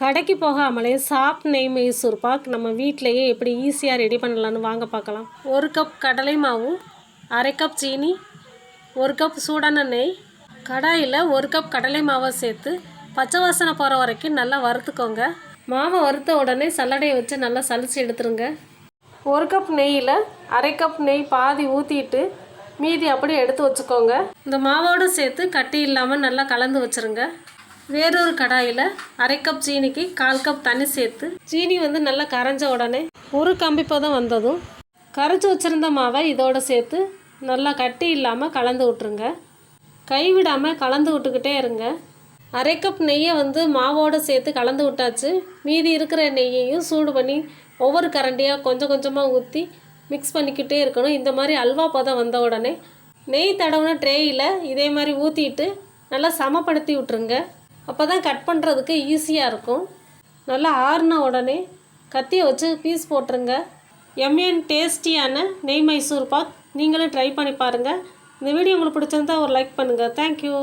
கடைக்கு போகாமலே சாஃப்ட் நெய் மைசூர் பாக் நம்ம வீட்டிலையே எப்படி ஈஸியாக ரெடி பண்ணலான்னு வாங்க பார்க்கலாம். ஒரு கப் கடலை மாவு அரை கப் சீனி ஒரு கப் சூடான நெய் கடாயில் ஒரு கப் கடலை மாவை சேர்த்து பச்சை வாசனை போகிற வரைக்கும் நல்லா வறுத்துக்கோங்க. மாவை வறுத்த உடனே சல்லடையை வச்சு நல்லா சலிச்சு எடுத்துருங்க. ஒரு கப் நெய்யில் அரை கப் நெய் பாதி ஊற்றிட்டு மீதி அப்படியே எடுத்து வச்சுக்கோங்க. இந்த மாவோடு சேர்த்து கட்டி இல்லாமல் நல்லா கலந்து வச்சுருங்க. வேறொரு கடாயில் அரை கப் சீனிக்கு கால் கப் தண்ணி சேர்த்து சீனி வந்து நல்லா கரைஞ்ச உடனே ஒரு கம்பி பதம் வந்ததும் கரைச்சி வச்சுருந்த மாவை இதோடு சேர்த்து நல்லா கட்டி இல்லாமல் கலந்து விட்ருங்க கைவிடாமல் கலந்து விட்டுக்கிட்டே இருங்க. அரை கப் நெய்யை வந்து மாவோடு சேர்த்து கலந்து விட்டாச்சு. மீதி இருக்கிற நெய்யையும் சூடு பண்ணி ஒவ்வொரு கரண்டியாக கொஞ்சம் கொஞ்சமாக ஊற்றி மிக்ஸ் பண்ணிக்கிட்டே இருக்கணும். இந்த மாதிரி அல்வா பதம் வந்த உடனே நெய் தடவுன ட்ரேயில் இதே மாதிரி ஊற்றிட்டு நல்லா சமப்படுத்தி விட்ருங்க அப்போ தான் கட் பண்ணுறதுக்கு ஈஸியாக இருக்கும். நல்லா ஆறுன உடனே கத்தியை வச்சு பீஸ் போட்டுருங்க. எம்என் டேஸ்டியான நெய் மைசூர் பாக் நீங்களும் ட்ரை பண்ணி பாருங்கள் இந்த வீடியோ உங்களுக்கு பிடிச்சிருந்தா ஒரு லைக் பண்ணுங்கள் தேங்க்யூ